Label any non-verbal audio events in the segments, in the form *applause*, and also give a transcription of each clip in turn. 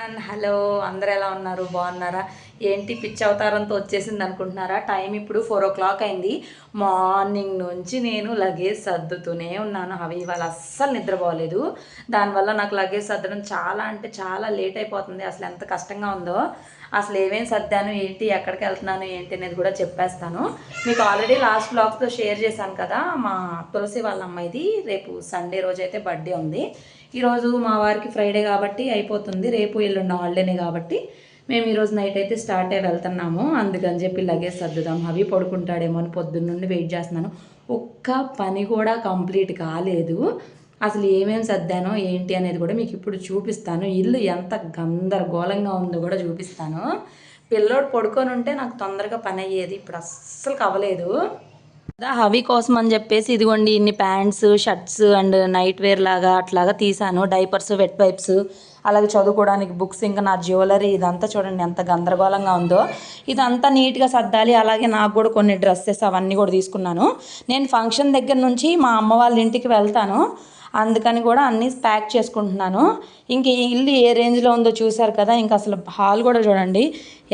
Hello అందరు ఎలా ఉన్నారు? బాగున్నారా? ఏంటి పిచ్చి అవతారంతో వచ్చేసింది అనుకుంటున్నారా? టైం ఇప్పుడు ఫోర్ ఓ క్లాక్ అయింది. మార్నింగ్ నుంచి నేను లగేజ్ సర్దుతూనే ఉన్నాను. అవి ఇవాళ అస్సలు నిద్రపోలేదు. దానివల్ల నాకు లగేజ్ సర్దడం చాలా అంటే చాలా లేట్ అయిపోతుంది. అసలు ఎంత కష్టంగా ఉందో. అసలు ఏమేమి సర్దాను ఏంటి ఎక్కడికి వెళ్తున్నాను ఏంటి అనేది కూడా చెప్పేస్తాను. మీకు ఆల్రెడీ లాస్ట్ బ్లాగ్స్లో షేర్ చేశాను కదా మా తులసి వాళ్ళ అమ్మాయిది. రేపు సండే రోజు అయితే బర్త్డే ఉంది. ఈరోజు మా వారికి ఫ్రైడే కాబట్టి అయిపోతుంది. రేపు ఎల్లుండి హాలిడేనే కాబట్టి మేము ఈరోజు నైట్ అయితే స్టార్ట్ అయ్యి వెళ్తున్నాము. అందుకని చెప్పి లగేజ్ సర్దుదాం. అవి పడుకుంటాడేమో అని పొద్దున్న నుండి వెయిట్ చేస్తున్నాను. ఒక్క పని కూడా కంప్లీట్ కాలేదు. అసలు ఏమేమి సర్దానో ఏంటి అనేది కూడా మీకు ఇప్పుడు చూపిస్తాను. ఇల్లు ఎంత గందరగోళంగా ఉందో కూడా చూపిస్తాను. పిల్లోడు పడుకొని ఉంటే నాకు తొందరగా పని అయ్యేది. ఇప్పుడు అస్సలు కవ్వలేదు. హవి కోసం అని చెప్పేసి ఇదిగోండి ఇన్ని pants shirts and night wear లాగా అట్లాగా తీసాను డైపర్స్ వెట్ పైప్స్ అలాగే చదువుకోవడానికి బుక్స్ ఇంకా నా జ్యువెలరీ ఇదంతా చూడండి ఎంత గందరగోళంగా ఉందో. ఇదంతా నీట్గా సర్దాలి అలాగే నాకు కూడా కొన్ని డ్రెస్సెస్ అవన్నీ కూడా తీసుకున్నాను. నేను ఫంక్షన్ దగ్గర నుంచి మా అమ్మ వాళ్ళ ఇంటికి వెళ్తాను. అందుకని కూడా అన్నీ ప్యాక్ చేసుకుంటున్నాను. ఇంక ఈ ఇల్లు ఏ రేంజ్లో ఉందో చూసారు కదా ఇంకా అసలు హాల్ కూడా చూడండి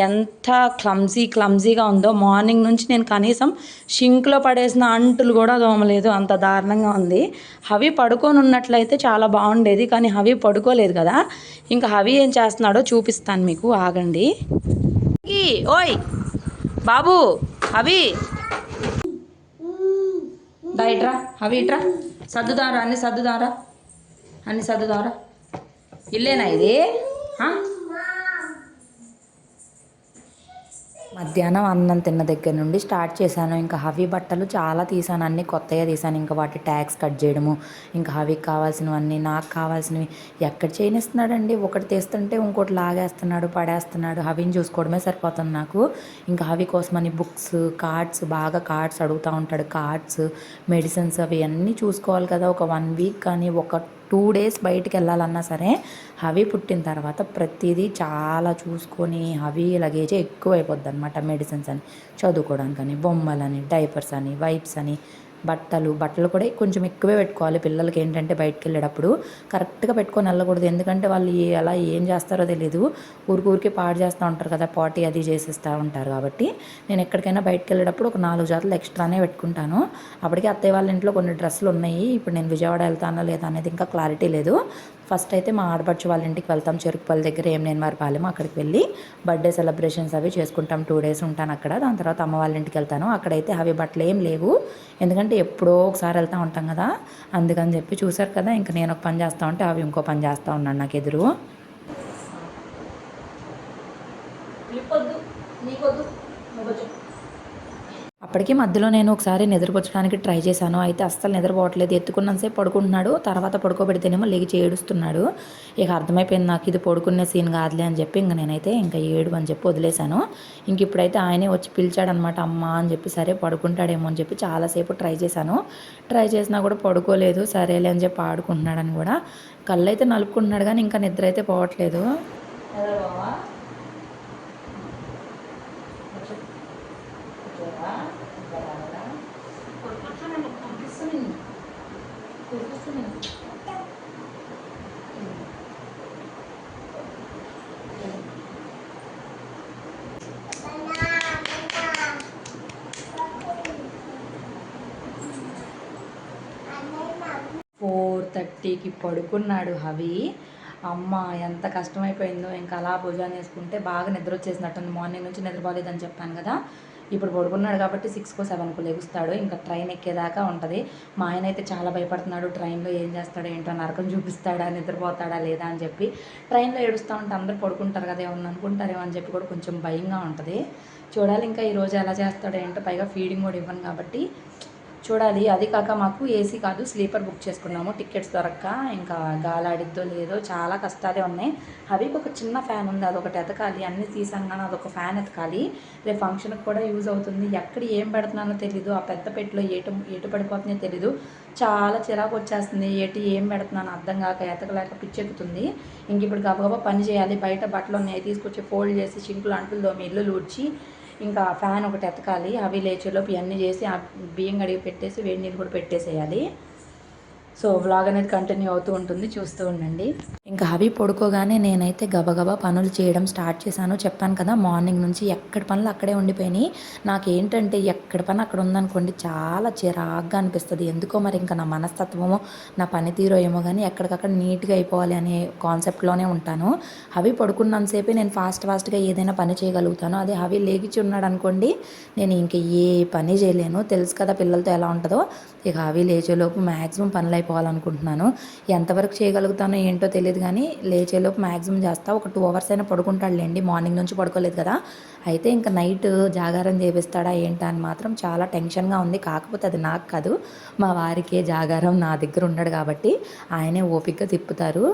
ఎంత క్లమ్జీ క్లమ్జీగా ఉందో. మార్నింగ్ నుంచి నేను కనీసం షింక్లో పడేసిన అంటులు కూడా దోమలేదు అంత దారుణంగా ఉంది. హవి పడుకొని ఉన్నట్లయితే చాలా బాగుండేది కానీ హవి పడుకోలేదు కదా. ఇంకా హవి ఏం చేస్తున్నాడో చూపిస్తాను మీకు ఆగండి. ఓయ్ బాబు హవి. దా ఇట్రా. అవి ఇట్రా. సర్దుదారా అన్ని సర్దుదారా. అన్ని సర్దుదారా. ఇల్లేనా ఇది? మధ్యాహ్నం అన్నం తిన్న దగ్గర నుండి స్టార్ట్ చేశాను. ఇంకా హవి బట్టలు చాలా తీసాను అన్ని కొత్తగా తీసాను ఇంకా వాటి ట్యాగ్స్ కట్ చేయడము ఇంకా హవికి కావాల్సినవన్నీ నాకు కావాల్సినవి ఎక్కడ చేయనిస్తున్నాడండి ఒకటి తీస్తుంటే ఇంకోటి లాగేస్తున్నాడు పడేస్తున్నాడు. హవిని చూసుకోవడమే సరిపోతుంది నాకు. ఇంకా హవి కోసమని బుక్స్ కార్డ్స్ బాగా కార్డ్స్ అడుగుతూ ఉంటాడు. కార్డ్స్ మెడిసిన్స్ అవి అన్నీ చూసుకోవాలి కదా. ఒక వన్ వీక్ కానీ ఒక టూ డేస్ బయటికి వెళ్ళాలన్నా సరే హవి పుట్టిన తర్వాత ప్రతిదీ చాలా చూసుకొని హవి లగేజ్ ఎక్కువ అయిపోద్ది అనమాట మెడిసిన్స్ అని చదువుకోవడానికని బొమ్మలని డైపర్స్ అని వైప్స్ అని బట్టలు బట్టలు కూడా కొంచెం ఎక్కువే పెట్టుకోవాలి పిల్లలకి ఏంటంటే బయటకు వెళ్ళేటప్పుడు కరెక్ట్గా పెట్టుకొని వెళ్ళకూడదు. ఎందుకంటే వాళ్ళు ఎలా ఏం చేస్తారో తెలియదు ఊరికి ఊరికి పాడు చేస్తూ ఉంటారు కదా పాటి అది చేసేస్తూ ఉంటారు కాబట్టి. నేను ఎక్కడికైనా బయటకు వెళ్ళేటప్పుడు ఒక నాలుగు జాతలు ఎక్స్ట్రానే పెట్టుకుంటాను. అప్పటికే అత్తయ్య వాళ్ళ ఇంట్లో కొన్ని డ్రెస్సులు ఉన్నాయి ఇప్పుడు నేను విజయవాడ వెళ్తానో లేదా అనేది ఇంకా క్లారిటీ లేదు. ఫస్ట్ అయితే మా ఆడపడుచు వాళ్ళ ఇంటికి వెళ్తాం. చెరుకుపల్లి దగ్గర ఏం నేను వారి పాలెం అక్కడికి వెళ్ళి బర్త్డే సెలబ్రేషన్స్ అవి చేసుకుంటాం. టూ డేస్ ఉంటాను అక్కడ. దాని తర్వాత అమ్మ వాళ్ళ ఇంటికి వెళ్తాను. అక్కడైతే అవి బట్టలు ఏం లేవు. ఎందుకంటే ఎప్పుడో ఒకసారి వెళ్తూ ఉంటాం కదా. అందుకని చెప్పి చూసారు కదా ఇంకా నేను ఒక పని చేస్తా ఉంటే అవి ఇంకో పని చేస్తూ ఉన్నాను నాకు ఎదురు. అప్పటికి మధ్యలో నేను ఒకసారి నిద్రపుచ్చడానికి ట్రై చేశాను. అయితే అస్సలు నిద్రపోవట్లేదు. ఎత్తుకున్నంతసేపు పడుకుంటున్నాడు. తర్వాత పడుకోబెడితేనేమో లేచి ఏడుస్తున్నాడు. ఇక అర్థమైపోయింది నాకు ఇది పడుకునే సీన్ కాదులే అని చెప్పి ఇంక నేనైతే ఇంకా ఏడు అని చెప్పి వదిలేశాను. ఇంక ఇప్పుడైతే ఆయనే వచ్చి పిలిచాడనమాట అమ్మ అని చెప్పి సరే పడుకుంటాడేమో అని చెప్పి చాలాసేపు ట్రై చేశాను. ట్రై చేసినా కూడా పడుకోలేదు. సరేలే అని చెప్పి ఆడుకుంటున్నాడని కూడా. కళ్ళు అయితే నలుపుకుంటున్నాడు కానీ ఇంకా నిద్ర అయితే పోవట్లేదు ఫోర్ థర్టీకి పడుకున్నాడు హవి. అమ్మ ఎంత కష్టమైపోయిందో. ఇంకా అలా భోజనం వేసుకుంటే బాగా నిద్ర వచ్చేసినట్టుంది మార్నింగ్ నుంచి నిద్రపోలేదని చెప్పాను కదా. ఇప్పుడు పడుకున్నాడు కాబట్టి సిక్స్కో సెవెన్కో లెగుస్తాడు. ఇంకా ట్రైన్ ఎక్కేదాకా ఉంటుంది. మా ఆయన అయితే చాలా భయపడుతున్నాడు. ట్రైన్లో ఏం చేస్తాడో ఏంటో నరకం చూపిస్తాడా నిద్రపోతాడా లేదా అని చెప్పి. ట్రైన్లో ఏడుస్తూ ఉంటే అందరూ పడుకుంటారు కదా ఏమన్నా అనుకుంటారేమో అని చెప్పి కూడా కొంచెం భయంగా ఉంటుంది. చూడాలి ఇంకా ఈరోజు ఎలా చేస్తాడో ఏంటో. పైగా ఫీడింగ్ కూడా ఇవ్వను కాబట్టి చూడాలి. అది కాక మాకు ఏసీ కాదు స్లీపర్ బుక్ చేసుకున్నాము. టికెట్స్ దొరక్క ఇంకా గాలాడిద్దో లేదో చాలా కష్టాలే ఉన్నాయి. హబీకి ఒక చిన్న ఫ్యాన్ ఉంది అదొకటి ఎతకాలి. అన్ని తీసాను కానీ అదొక ఫ్యాన్ ఎతకాలి. రేపు ఫంక్షన్కి కూడా యూజ్ అవుతుంది. ఎక్కడ ఏం పెడుతున్నానో తెలీదు. ఆ పెద్ద పెట్టిలో ఏటు ఏటు పడిపోతుందో తెలీదు. చాలా చిరాకు వచ్చేస్తుంది. ఏటి ఏం పెడుతున్నాను అర్థం కాక ఎతకలేక పిచ్చెక్కుతుంది. ఇంక ఇప్పుడు గబగబా పని చేయాలి. బయట బట్టలు ఉన్నాయి తీసుకొచ్చి ఫోల్డ్ చేసి చింకులు అంటులు దోమి ఇల్లు లూడ్చి ఇంకా ఫ్యాన్ ఒకటి ఎతకాలి. అవి లేచేలోపు ఇవన్నీ చేసి ఆ బియ్యం కడిగి పెట్టేసి వేడి నీళ్ళు కూడా పెట్టేసేయాలి. సో వ్లాగ్ అనేది కంటిన్యూ అవుతూ ఉంటుంది. చూస్తూ ఉండండి. ఇంకా పడుకోగానే నేనైతే గబగబా పనులు చేయడం స్టార్ట్ చేశాను. చెప్పాను కదా మార్నింగ్ నుంచి ఎక్కడి పనులు అక్కడే ఉండిపోయినాయి. నాకేంటంటే ఎక్కడి పని అక్కడ ఉందనుకోండి చాలా చిరాగ్గా అనిపిస్తుంది. ఎందుకో మరి ఇంకా నా మనస్తత్వమో నా పనితీరో ఏమో కానీ ఎక్కడికక్కడ నీట్గా అయిపోవాలి అనే కాన్సెప్ట్లోనే ఉంటాను. అవి పడుకున్నంతసేపే నేను ఫాస్ట్ ఫాస్ట్గా ఏదైనా పని చేయగలుగుతాను. అదే హవి లేగిచి ఉన్నాడు అనుకోండి నేను ఇంక ఏ పని చేయలేను. తెలుసు కదా పిల్లలతో ఎలా ఉంటుందో. ఇక హవి లేచేలోపు మ్యాక్సిమం పనులు అయిపోవాలనుకుంటున్నాను. ఎంతవరకు చేయగలుగుతానో ఏంటో తెలియదు కానీ లేచేలోపు మ్యాక్సిమం చేస్తా. ఒక టూ అవర్స్ అయినా పడుకుంటాడులేండి. మార్నింగ్ నుంచి పడుకోలేదు కదా. అయితే ఇంకా నైట్ జాగారం చేపిస్తాడా ఏంటా అని మాత్రం చాలా టెన్షన్గా ఉంది. కాకపోతే అది నాకు కాదు. మా వారికే జాగారం నా దగ్గర ఉన్నాడు కాబట్టి ఆయనే ఓపిక్గా తిప్పుతారు.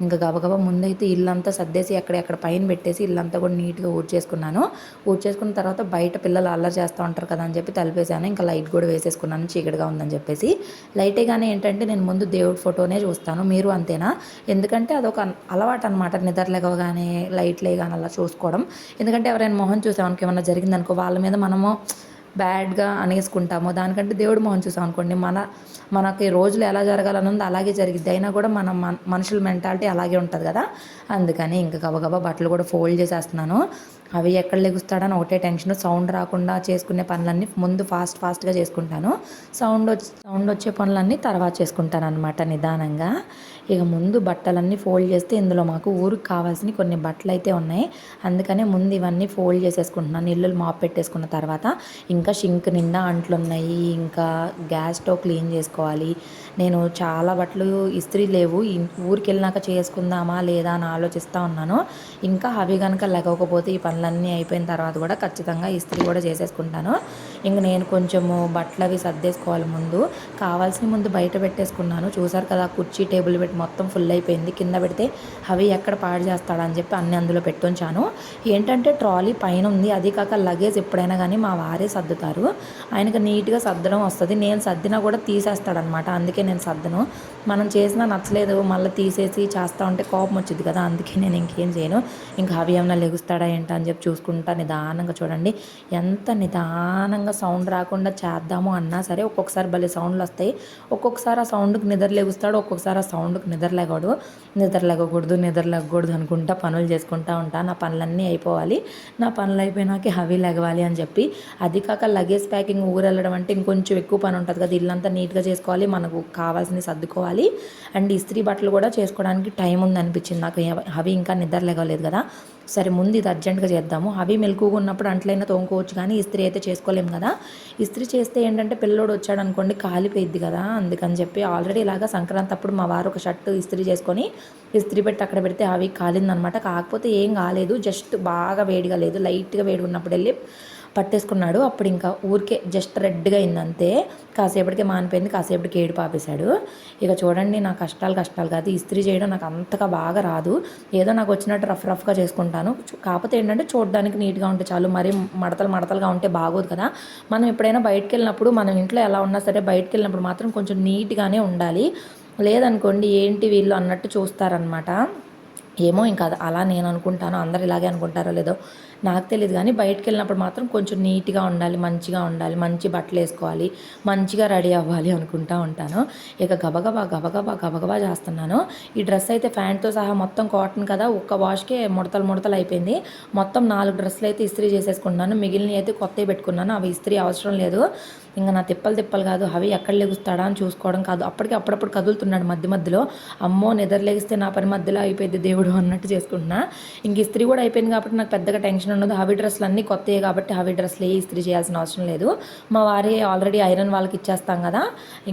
ఇంకా గబగబా ముందైతే ఇల్లంతా సర్దేసి ఎక్కడెక్కడ పైన పెట్టేసి ఇల్లంతా కూడా నీట్గా ఊడ్చేసుకున్నాను. ఊడ్చేసుకున్న తర్వాత బయట పిల్లలు అల్లరి చేస్తూ ఉంటారు కదా అని చెప్పి తలిపేసాను ఇంకా లైట్ కూడా వేసేసుకున్నాను. చీకటిగా ఉందని చెప్పేసి. లైటే కానీ ఏంటంటే నేను ముందు దేవుడి ఫోటోనే చూస్తాను. మీరు అంతేనా? ఎందుకంటే అదొక అలవాటు అనమాట నిద్ర లేవగానే లైట్ లేగానే అలా చూసుకోవడం. ఎందుకంటే ఎవరైనా మొహం చూసామనుకో ఏమన్నా జరిగిందనుకో వాళ్ళ మీద మనము బ్యాడ్గా అనేసుకుంటాము. దానికంటే దేవుడు మొహం చూసాం అనుకోండి మన మనకి రోజులు ఎలా జరగాలని ఉంది అలాగే జరిగిద్ది. అయినా కూడా మన మనుషుల మెంటాలిటీ అలాగే ఉంటుంది కదా. అందుకని ఇంకా గబగబా బట్టలు కూడా ఫోల్డ్ చేసేస్తున్నాను. అవి ఎక్కడ లెగుస్తాడని ఒకటే టెన్షన్. సౌండ్ రాకుండా చేసుకునే పనులన్నీ ముందు ఫాస్ట్ ఫాస్ట్గా చేసుకుంటాను. సౌండ్ వచ్చి సౌండ్ వచ్చే పనులన్నీ తర్వాత చేసుకుంటాను అనమాట నిదానంగా. ఇక ముందు బట్టలన్నీ ఫోల్డ్ చేస్తే ఇందులో మాకు ఊరికి కావాల్సిన కొన్ని బట్టలు అయితే ఉన్నాయి. అందుకనే ముందు ఇవన్నీ ఫోల్డ్ చేసేసుకుంటున్నాను. ఇల్లులు మాప్ పెట్టేసుకున్న తర్వాత ఇంకా షింక్ నిండా అంట్లు ఉన్నాయి ఇంకా గ్యాస్ స్టవ్ క్లీన్ చేసుకోవాలి. నేను చాలా బట్టలు ఇస్త్రీ లేవు. ఊరికి వెళ్ళినాక చేసుకుందామా లేదా అని ఆలోచిస్తూ ఉన్నాను. ఇంకా అవి కనుక లెగవకపోతే ఈ పనులన్నీ అయిపోయిన తర్వాత కూడా ఖచ్చితంగా ఇస్త్రీ కూడా చేసేసుకుంటాను. ఇంక నేను కొంచెము బట్టలు అవి సర్దేసుకోవాలి ముందు. కావాల్సిన ముందు బయట పెట్టేసుకున్నాను. చూసారు కదా కుర్చీ టేబుల్ పెట్టి మొత్తం ఫుల్ అయిపోయింది. కింద పెడితే అవి ఎక్కడ పాడు చేస్తాడని చెప్పి అన్ని అందులో పెట్టుంచాను. ఏంటంటే ట్రాలీ పైన ఉంది. అది కాక లగేజ్ ఎప్పుడైనా కానీ మా వారే సర్దుతారు. ఆయనకి నీట్గా సర్దడం వస్తుంది. నేను సర్దినా కూడా తీసేస్తాడనమాట అందుకే నేను సర్దను. మనం చేసినా నచ్చలేదు మళ్ళీ తీసేసి చేస్తా ఉంటే కోపం వచ్చింది కదా అందుకే నేను ఇంకేం చేయను. ఇంకా అవి ఏమైనా లెగుస్తాడా ఏంటా అని చెప్పి చూసుకుంటా నిదానంగా చూడండి. ఎంత నిదానంగా సౌండ్ రాకుండా చేద్దాము అన్నా సరే ఒక్కొక్కసారి భలే సౌండ్లు వస్తాయి. ఒక్కొక్కసారి ఆ సౌండ్కి నిద్ర లెగుస్తాడు ఒక్కొక్కసారి ఆ సౌండ్కి నిద్ర లేగడు. నిద్ర లేగకూడదు నిద్ర లేగకూడదు అనుకుంటా పనులు చేసుకుంటా ఉంటా. నా పనులన్నీ అయిపోవాలి. నా పనులు అయిపోయినాక హవి లెగవాలి అని చెప్పి. అది కాక లగేజ్ ప్యాకింగ్ ఊరెళ్ళడం అంటే ఇంకొంచెం ఎక్కువ పని ఉంటుంది కదా ఇల్లంతా నీట్గా చేసుకోవాలి మనకు కావాల్సినవి సర్దుకోవాలి. అండ్ ఇస్త్రీ బట్టలు కూడా చేసుకోవడానికి టైం ఉంది అనిపించింది నాకు అవి ఇంకా నిద్ర లేగలేదు కదా. సరే ముందు ఇది అర్జెంట్గా చేద్దాము. అవి మెలకుగా ఉన్నప్పుడు అంట్లైనా తోముకోవచ్చు కానీ ఇస్త్రీ అయితే చేసుకోలేము కదా. ఇస్త్రీ చేస్తే ఏంటంటే పిల్లోడు వచ్చాడు అనుకోండి కాలిపోయిద్ది కదా. అందుకని చెప్పి ఆల్రెడీ ఇలాగా సంక్రాంతి అప్పుడు మా వారు ఒక షర్ట్ ఇస్త్రీ చేసుకొని ఇస్త్రీ పెట్టి అక్కడ పెడితే అవి కాలిందనమాట. కాకపోతే ఏం కాలేదు. జస్ట్ బాగా వేడిగా లేదు. లైట్గా వేడి ఉన్నప్పుడు వెళ్ళి పట్టేసుకున్నాడు. అప్పుడు ఇంకా ఊరికే జస్ట్ రెడ్గా అయింది అంతే కాసేపటికే మానిపోయింది. కాసేపటికి ఏడు పాపేశాడు ఇక చూడండి నా కష్టాలు కష్టాలు కాదు. ఇస్త్రీ చేయడం నాకు అంతగా బాగా రాదు. ఏదో నాకు వచ్చినట్టు రఫ్ రఫ్గా చేసుకుంటాను. కాకపోతే ఏంటంటే చూడడానికి నీట్గా ఉంటే చాలు. మరీ మడతలు మడతలుగా ఉంటే బాగోదు కదా. మనం ఎప్పుడైనా బయటకు వెళ్ళినప్పుడు మనం ఇంట్లో ఎలా ఉన్నా సరే బయటకు వెళ్ళినప్పుడు మాత్రం కొంచెం నీట్గానే ఉండాలి. లేదనుకోండి ఏంటి వీళ్ళు అన్నట్టు చూస్తారనమాట ఏమో ఇంకా అలా నేను అనుకుంటాను. అందరు ఇలాగే అనుకుంటారో లేదో. నాకు తెలియదు కానీ బయటకు వెళ్ళినప్పుడు మాత్రం కొంచెం నీట్గా ఉండాలి మంచిగా ఉండాలి మంచి బట్టలు వేసుకోవాలి మంచిగా రెడీ అవ్వాలి అనుకుంటా ఉంటాను. ఇక గబగబా గబగబా గబగబా చేస్తున్నాను. ఈ డ్రెస్ అయితే ఫ్యాంట్తో సహా మొత్తం కాటన్ కదా ఒక్క వాష్కే ముడతలు ముడతలు అయిపోయింది. మొత్తం నాలుగు డ్రెస్సులు అయితే ఇస్త్రీ చేసేసుకున్నాను మిగిలిన అయితే కొత్తవి పెట్టుకున్నాను. అవి ఇస్త్రీ అవసరం లేదు. ఇంకా నా తిప్పలు తిప్పలు కాదు. అవి ఎక్కడ లెగుస్తాడా అని చూసుకోవడం కాదు. అప్పటికి అప్పుడప్పుడు కదులుతున్నాడు మధ్య మధ్యలో. అమ్మో నిద్ర లెగిస్తే నా పని మధ్యలో అయిపోయింది దేవుడు అన్నట్టు చేసుకుంటున్నా. ఇంక ఇస్త్రీ కూడా అయిపోయింది కాబట్టి నాకు పెద్దగా టెన్షన్ ఉండదు. హవి డ్రెస్సులు అన్నీ కొత్తవి కాబట్టి హవి డ్రెస్సులు ఏ ఇస్త్రీ చేయాల్సిన అవసరం లేదు. మా వారి ఆల్రెడీ ఐరన్ వాళ్ళకి ఇచ్చేస్తాం కదా.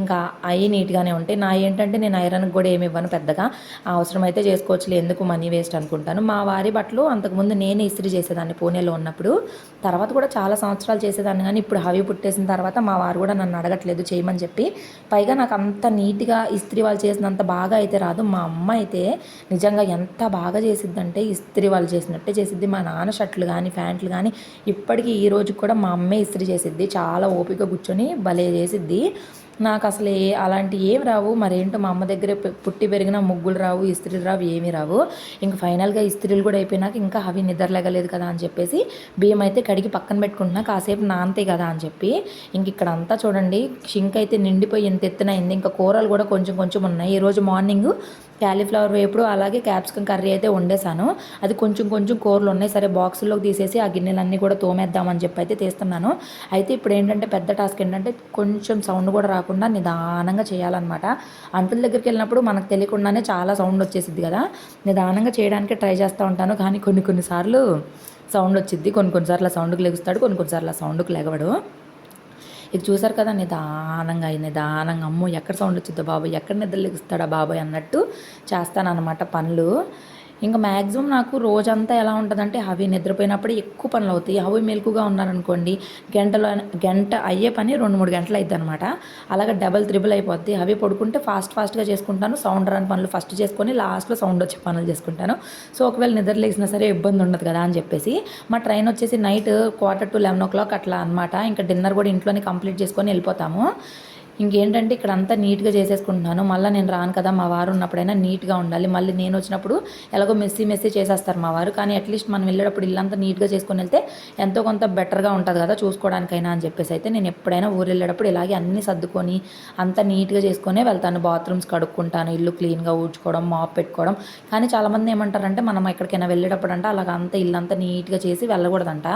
ఇంకా అవి నీట్గానే ఉంటాయి నా ఏంటంటే నేను ఐరన్కి కూడా ఏమి ఇవ్వను పెద్దగా. అవసరమైతే చేసుకోవచ్చు చేసుకోవచ్చులే ఎందుకు మనీ వేస్ట్ అనుకుంటాను. మా వారి బట్టలు అంతకుముందు నేనే ఇస్త్రీ చేసేదాన్ని పూణేలో ఉన్నప్పుడు. తర్వాత కూడా చాలా సంవత్సరాలు చేసేదాన్ని కానీ ఇప్పుడు హవి పుట్టేసిన తర్వాత మా వారు కూడా నన్ను అడగట్లేదు చేయమని చెప్పి. పైగా నాకు అంత నీట్గా ఇస్త్రీ వాళ్ళు చేసినంత బాగా అయితే రాదు. మా అమ్మ అయితే నిజంగా ఎంత బాగా చేసిద్దంటే ఇస్త్రీ వాళ్ళు చేసినట్టే చేసిద్ది. మా నాన్న షర్ట్లు కానీ ప్యాంట్లు కానీ ఇప్పటికీ ఈ రోజు కూడా మా అమ్మే ఇస్త్రీ చేసిద్ది. చాలా ఓపిక కూర్చొని భలే చేసిద్ది. నాకు అసలు ఏ అలాంటి ఏం రావు. మరేంటో మా అమ్మ దగ్గర పుట్టి పెరిగిన ముగ్గులు రావు ఇస్త్రీలు రావు ఏమీ రావు. ఇంక ఫైనల్గా ఇస్త్రీలు కూడా అయిపోయినాక ఇంకా అవి నిద్రలేగలేదు కదా అని చెప్పేసి బియ్యం అయితే కడిగి పక్కన పెట్టుకుంటున్నా. కాసేపు నాంతే కదా అని చెప్పి ఇంక ఇక్కడ అంతా చూడండి. షింక్ అయితే నిండిపోయి ఎంత ఎత్తున అయింది. ఇంకా కూరలు కూడా కొంచెం కొంచెం ఉన్నాయి. ఈరోజు మార్నింగ్ క్యాలీఫ్లవర్ వేపుడు అలాగే క్యాప్సికం కర్రీ అయితే వండేసాను అది కొంచెం కొంచెం కూరలు ఉన్నాయి. సరే బాక్సుల్లోకి తీసేసి ఆ గిన్నెలన్నీ కూడా తోమేద్దామని చెప్పి అయితే తీస్తున్నాను. అయితే ఇప్పుడు ఏంటంటే పెద్ద టాస్క్ ఏంటంటే కొంచెం సౌండ్ కూడా రాకుండా నిదానంగా చేయాలన్నమాట. అంటుల దగ్గరికి వెళ్ళినప్పుడు మనకు తెలియకుండానే చాలా సౌండ్ వచ్చేసిద్ది కదా. నిదానంగా చేయడానికి ట్రై చేస్తూ ఉంటాను. కానీ కొన్ని కొన్నిసార్లు సౌండ్ వచ్చిద్ది. కొన్ని కొన్నిసార్లు ఆ సౌండ్కి లెగుస్తాడు. కొన్ని కొన్నిసార్లు ఆ సౌండ్కి లెగవడు. ఇది చూసారు కదా నిదానంగా నిదానంగా అమ్మో ఎక్కడ సౌండ్ వచ్చిందో బాబాయ్ ఎక్కడ నిద్రలేస్తాడా బాబాయ్ అన్నట్టు చేస్తానన్నమాట పనులు. ఇంకా మ్యాక్సిమం నాకు రోజంతా ఎలా ఉంటుందంటే అవి నిద్రపోయినప్పుడు ఎక్కువ పనులు అవుతాయి. అవి మెలకుగా ఉన్నారనుకోండి గంటలో గంట అయ్యే పని రెండు మూడు గంటలు అవుతుంది అనమాట అలాగే డబల్ త్రిబుల్ అయిపోద్ది. అవి పడుకుంటే ఫాస్ట్ ఫాస్ట్గా చేసుకుంటాను. సౌండ్ రాని పనులు ఫస్ట్ చేసుకొని లాస్ట్లో సౌండ్ వచ్చే పనులు చేసుకుంటాను. సో ఒకవేళ నిద్ర లేచినా సరే ఇబ్బంది ఉండదు కదా అని చెప్పేసి మా ట్రైన్ వచ్చేసి night quarter to eleven o'clock అట్లా అనమాట ఇంకా డిన్నర్ కూడా ఇంట్లోనే కంప్లీట్ చేసుకొని వెళ్ళిపోతాము. ఇంకేంటంటే ఇక్కడ అంతా నీట్గా చేసేసుకుంటున్నాను. మళ్ళీ నేను రాను కదా మా వారు ఉన్నప్పుడైనా నీట్గా ఉండాలి. మళ్ళీ నేను వచ్చినప్పుడు ఎలాగో మెస్సీ మెస్సీ చేసేస్తారు మా వారు. కానీ అట్లీస్ట్ మనం వెళ్ళేటప్పుడు ఇల్లంతా నీట్గా చేసుకుని వెళ్తే ఎంతో కొంత బెటర్గా ఉంటుంది కదా చూసుకోవడానికైనా అని చెప్పేసి అయితే నేను ఎప్పుడైనా ఊరు వెళ్ళేటప్పుడు ఇలాగే అన్నీ సర్దుకొని అంతా నీట్గా చేసుకునే వెళ్తాను. బాత్రూమ్స్ కడుక్కుంటాను ఇల్లు క్లీన్గా ఊడ్చుకోవడం మాప్ పెట్టుకోవడం. కానీ చాలామంది ఏమంటారంటే మనం ఎక్కడికైనా వెళ్ళేటప్పుడు అంటే అలాగ అంతా ఇల్లంతా నీట్గా చేసి వెళ్ళకూడదంట.